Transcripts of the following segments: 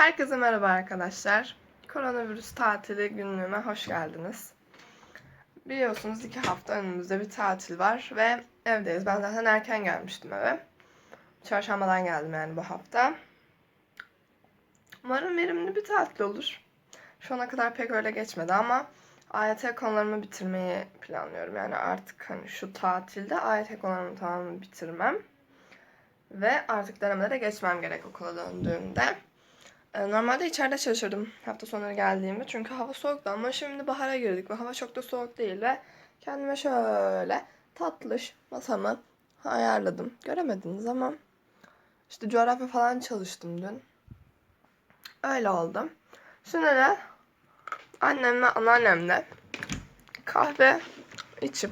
Herkese merhaba arkadaşlar. Koronavirüs tatili günlüğüme hoş geldiniz. Biliyorsunuz iki hafta önümüzde bir tatil var ve evdeyiz. Ben zaten erken gelmiştim eve. Çarşambadan geldim yani bu hafta. Umarım verimli bir tatil olur. Şu ana kadar pek öyle geçmedi ama AYT konularımı bitirmeyi planlıyorum. Yani artık hani şu tatilde AYT konularımı tamamen bitirmem. Ve artık denemelere geçmem gerek okula döndüğümde. Ee, Normalde içeride çalışırdım hafta sonları geldiğimde çünkü hava soğuktu ama şimdi bahara girdik ve hava çok da soğuk değil ve kendime şöyle tatlış masamı ayarladım. Göremediniz ama işte coğrafya falan çalıştım dün. Öyle oldu. Şimdi de annemle anneannemle kahve içip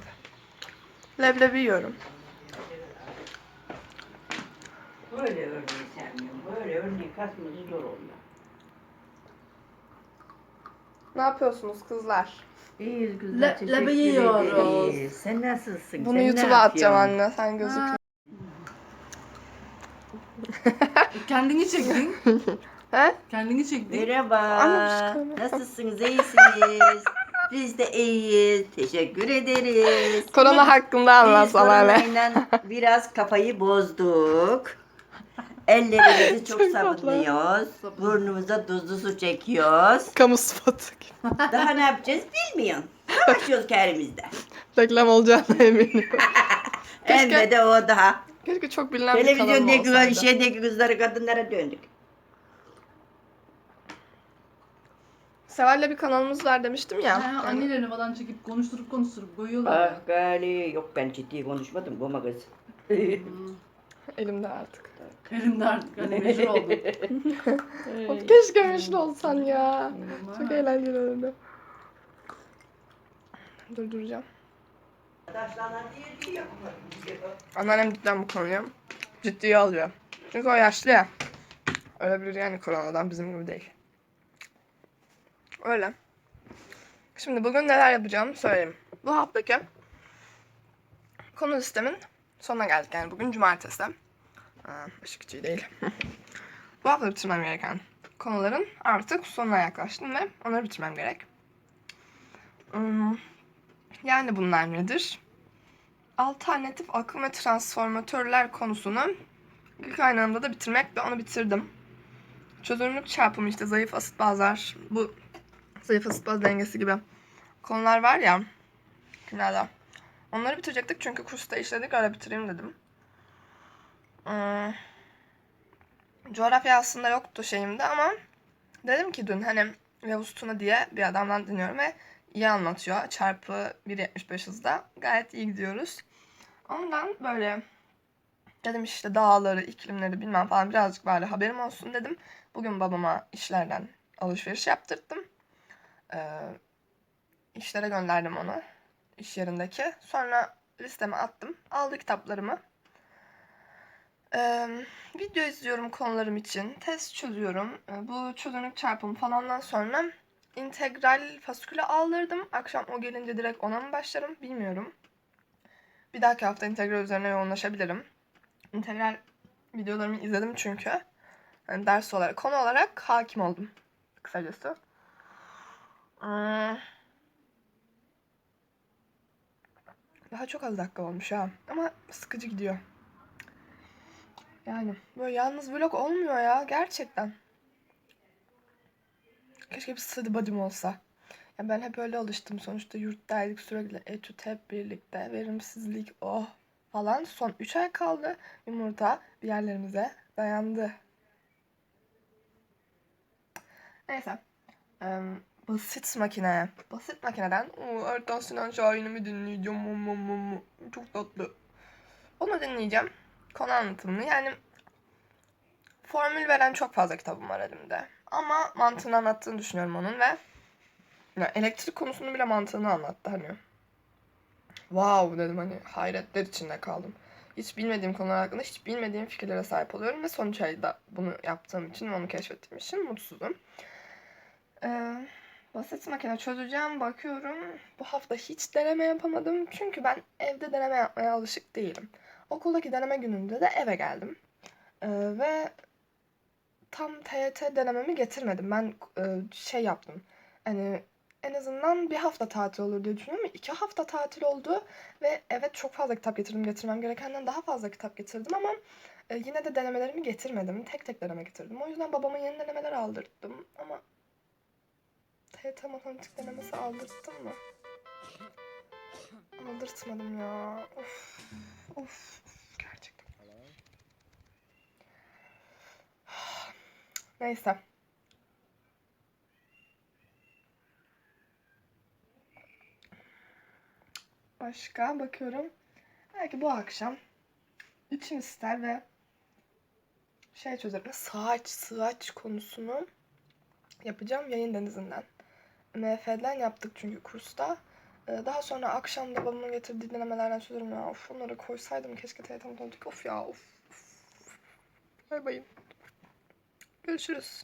leblebi yiyorum. Böyle sevmiyorum. Böyle örneği kasması zor oluyor. Ne yapıyorsunuz kızlar? İyiyiz kızlar. Le- teşekkür lebe yiyoruz. ederiz. Sen nasılsın? Bunu Sen ne YouTube'a atacağım yapıyorsun? anne. Sen gözükme. Kendini çektin. He? Kendini çektin. Merhaba. Anlamıştım. Nasılsınız? İyisiniz? Biz de iyiyiz. Teşekkür ederiz. Korona hakkında anlat Biz sana anne. koronayla biraz kafayı bozduk. Ellerimizi çok, Çok tatlı. sabunluyoruz. Burnumuza tuzlu su çekiyoruz. Kamu spotu gibi. Daha ne yapacağız bilmiyorum. Savaşıyoruz kendimizde. Reklam olacağına eminim. Keşke- Hem de o daha. Keşke çok bilinen bir kanalım Televizyondaki olsaydı. şeydeki kızları kadınlara döndük. Seval'le bir kanalımız var demiştim ya. Ha, Yani annelerini falan çekip konuşturup konuşturup koyuyorlar ya. Ah gali yok ben ciddi konuşmadım goma kız. Hmm. elimde artık. Elimde artık hani meşhur oldum. Keşke meşhur olsan ya. Çok eğlenceli olurdu. Durduracağım. Anneannem cidden bu konuyu ciddiye alıyor. Çünkü o yaşlı ya. Ölebilir yani koronadan bizim gibi değil. Öyle. Şimdi bugün neler yapacağımı söyleyeyim. Bu haftaki konu listemin sonuna geldik. Yani bugün cumartesi. Aa, ışık içi değil. bu hafta bitirmem gereken konuların artık sonuna yaklaştım ve onları bitirmem gerek. Hmm, yani bunlar nedir? Alternatif akım ve transformatörler konusunu ilk aynı anda da bitirmek ve onu bitirdim. Çözünürlük çarpımı işte zayıf asit bazlar, bu zayıf asit baz dengesi gibi konular var ya kimyada. Onları bitirecektik çünkü kursta işledik öyle bitireyim dedim. Hmm. Coğrafya aslında yoktu şeyimde ama dedim ki dün hani Yavuz Tuna diye bir adamdan dinliyorum ve iyi anlatıyor. Çarpı 1.75 hızda. Gayet iyi gidiyoruz. Ondan böyle dedim işte dağları, iklimleri bilmem falan birazcık böyle haberim olsun dedim. Bugün babama işlerden alışveriş yaptırttım. Ee, işlere gönderdim onu. iş yerindeki. Sonra listeme attım. Aldı kitaplarımı. Video izliyorum konularım için. Test çözüyorum. Bu çözünürlük çarpımı falandan sonra integral fasküle aldırdım. Akşam o gelince direkt ona mı başlarım bilmiyorum. Bir dahaki hafta integral üzerine yoğunlaşabilirim. İntegral videolarımı izledim çünkü. Yani ders olarak, konu olarak hakim oldum. Kısacası. Daha çok az dakika olmuş ha. Ama sıkıcı gidiyor. Yani böyle yalnız vlog olmuyor ya gerçekten. Keşke bir study buddy'm olsa. Ya ben hep öyle alıştım. Sonuçta yurttaydık sürekli etüt hep birlikte. Verimsizlik oh falan. Son 3 ay kaldı. Yumurta bir yerlerimize dayandı. Neyse. Eee, basit makine. Basit makineden Ertan Sinan Şahin'i mi dinleyeceğim? Çok tatlı. Onu dinleyeceğim. Konu anlatımını yani formül veren çok fazla kitabım var elimde. Ama mantığını anlattığını düşünüyorum onun ve ya elektrik konusunu bile mantığını anlattı hani. Wow dedim hani hayretler içinde kaldım. Hiç bilmediğim konular hakkında hiç bilmediğim fikirlere sahip oluyorum ve son üç ayda bunu yaptığım için onu keşfettiğim için mutsuzum. Ee, basit makine çözeceğim bakıyorum. Bu hafta hiç deneme yapamadım çünkü ben evde deneme yapmaya alışık değilim. Okuldaki deneme gününde de eve geldim. Ee, ve tam TYT denememi getirmedim. Ben e, şey yaptım. Hani en azından bir hafta tatil olur diye düşünüyorum iki hafta tatil oldu ve evet çok fazla kitap getirdim. Getirmem gerekenden daha fazla kitap getirdim ama e, yine de denemelerimi getirmedim. Tek tek deneme getirdim. O yüzden babama yeni denemeler aldırttım ama TYT matematik denemesi aldırttım mı? Aldırtmadım ya. Of. Of. Gerçekten. Neyse. Başka bakıyorum. Belki bu akşam içim ister ve şey çözerim. Sığaç, sığaç konusunu yapacağım yayın denizinden. MF'den yaptık çünkü kursta. Ee, Daha sonra akşam da babamın getirdiği denemelerden çözerim ya. Of onları koysaydım keşke TYT matematik. Of ya of. of. Bay bayım. Görüşürüz.